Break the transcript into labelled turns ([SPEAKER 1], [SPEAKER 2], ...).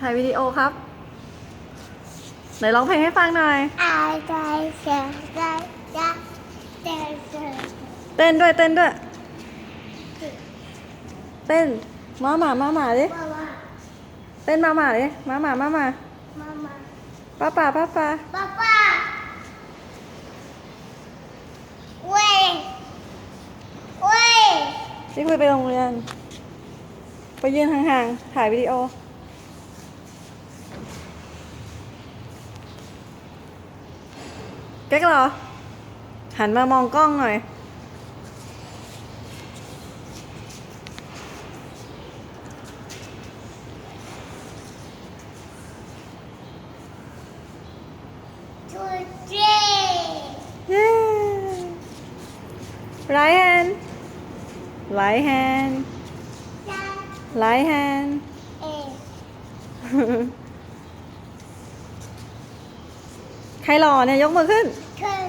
[SPEAKER 1] ถ่ายวิดีโอครับ ไหนร้องเพลงให้ฟังหน่อย
[SPEAKER 2] I die, shall die, die, die, die.
[SPEAKER 1] เต้นด้วยเต้นด้วย เต้นมาหมามาหมาดิเต้นมาหมาดิมาหมามาหมา
[SPEAKER 2] mama,
[SPEAKER 1] ป้าป่าป้าป่า
[SPEAKER 2] papa. Wait, wait.
[SPEAKER 1] นี่คุยไปโรงเรียน ไปยืนห่างๆ ถ่ายวิดีโอ เก๊กเหรอ หันมามองกล้องหน่อย
[SPEAKER 2] Two, three.
[SPEAKER 1] เย้ right hand right hand
[SPEAKER 2] Seven,
[SPEAKER 1] right hand ใครหล่อเนี่ยยกมือขึ้น
[SPEAKER 2] Ten.